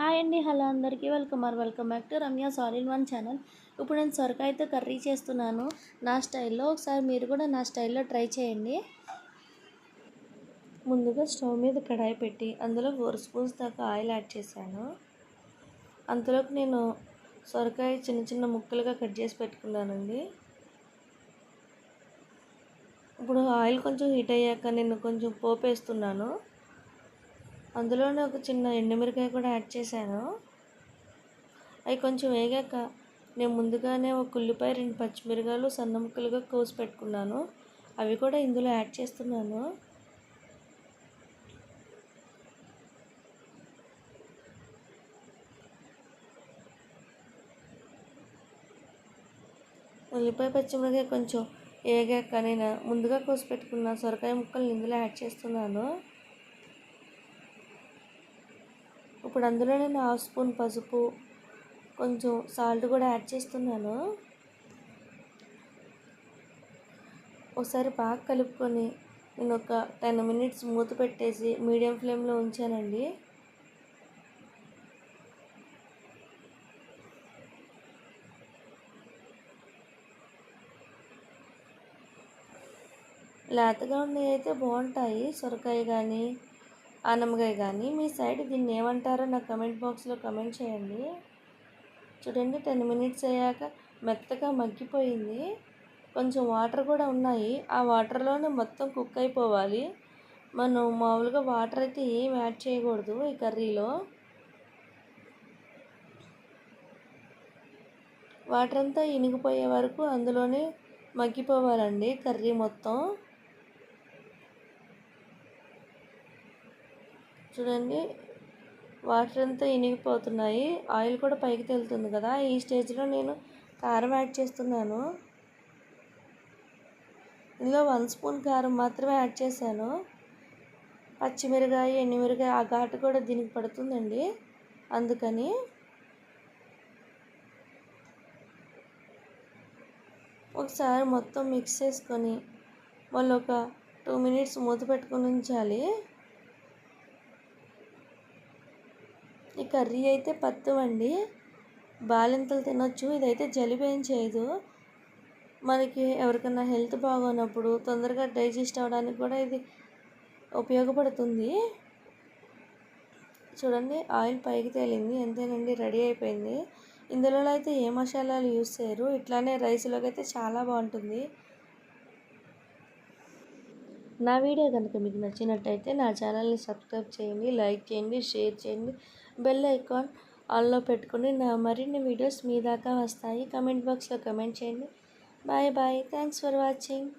Hi అండి hello అందరికీ. Welcome or welcome back to Ramya s all in one channel. ఇప్పుడు నేను సొరకాయతో curry చేస్తున్నాను. నా స్టైల్లో ఒకసారి మీరు కూడా నా స్టైల్లో ట్రై చేయండి. ముందుగా స్టవ్ మీద కడాయి పెట్టి అందులో ఫోర్ స్పూన్స్ దాకా ఆయిల్ యాడ్ చేశాను. అంతలోకి నేను సొరకాయ చిన్న చిన్న ముక్కలుగా కట్ చేసి పెట్టుకున్నానండి. ఇప్పుడు ఆయిల్ కొంచెం హీట్ అయ్యాక నేను కొంచెం పోపు వేస్తున్నాను. అందులోనే ఒక చిన్న ఎండుమిరకాయ కూడా యాడ్ చేశాను. అవి కొంచెం వేగాక నేను ముందుగానే ఒక ఉల్లిపాయ రెండు పచ్చిమిరకాయలు సన్న ముక్కలుగా కోసి పెట్టుకున్నాను. అవి కూడా ఇందులో యాడ్ చేస్తున్నాను. ఉల్లిపాయ పచ్చిమిరకాయ కొంచెం వేగాక నేను ముందుగా కోసి పెట్టుకున్న సొరకాయ ముక్కలు ఇందులో యాడ్ చేస్తున్నాను. ఇప్పుడు అందులో నేను హాఫ్ స్పూన్ పసుపు కొంచెం సాల్ట్ కూడా యాడ్ చేస్తున్నాను. ఒకసారి బాగా కలుపుకొని నేను ఒక టెన్ మినిట్స్ మూత పెట్టేసి మీడియం ఫ్లేమ్లో ఉంచానండి. లేతగా ఉన్నవి అయితే బాగుంటాయి. సొరకాయ కానీ ఆనమకాయ కానీ మీ సైడ్ దీన్ని ఏమంటారో నాకు కమెంట్ బాక్స్లో కమెంట్ చేయండి. చూడండి టెన్ మినిట్స్ అయ్యాక మెత్తగా మగ్గిపోయింది. కొంచెం వాటర్ కూడా ఉన్నాయి. ఆ వాటర్లోనే మొత్తం కుక్ అయిపోవాలి. మనం మామూలుగా వాటర్ అయితే ఏం యాడ్ చేయకూడదు ఈ కర్రీలో. వాటర్ అంతా ఇనిగిపోయే వరకు అందులోనే మగ్గిపోవాలండి కర్రీ మొత్తం. చూడండి. వాటర్ అంతా ఇనిగిపోతున్నాయి. ఆయిల్ కూడా పైకి తెలుతుంది కదా. ఈ స్టేజ్లో నేను కారం యాడ్ చేస్తున్నాను. ఇందులో వన్ స్పూన్ కారం మాత్రమే యాడ్ చేశాను. పచ్చిమిరకాయ ఎండుమిరకాయ ఆ ఘాటు కూడా దీనికి పడుతుందండి. అందుకని ఒకసారి మొత్తం మిక్స్ చేసుకొని మళ్ళీ ఒక టూ మినిట్స్ మూత పెట్టుకుని ఉంచాలి. ఈ కర్రీ అయితే పత్తు అండి. బాలింతలు తినొచ్చు. ఇదైతే జలుబు ఏం చేయదు. మనకి ఎవరికైనా హెల్త్ బాగోనప్పుడు తొందరగా డైజెస్ట్ అవ్వడానికి కూడా ఇది ఉపయోగపడుతుంది. చూడండి ఆయిల్ పైకి తేలింది. ఎంతేనండి రెడీ అయిపోయింది. ఇందులో అయితే ఏ మసాలాలు యూస్ చేయరు. ఇట్లానే రైస్లోకి అయితే చాలా బాగుంటుంది. నా వీడియో కనుక మీకు నచ్చినట్టయితే నా ఛానల్ని సబ్స్క్రైబ్ చేయండి లైక్ చేయండి షేర్ చేయండి బెల్ ఐకాన్ ఆన్లో పెట్టుకుని నా మరిన్ని వీడియోస్ మీ దాకా వస్తాయి. కమెంట్ బాక్స్లో కమెంట్ చేయండి. Bye bye. Thanks for watching.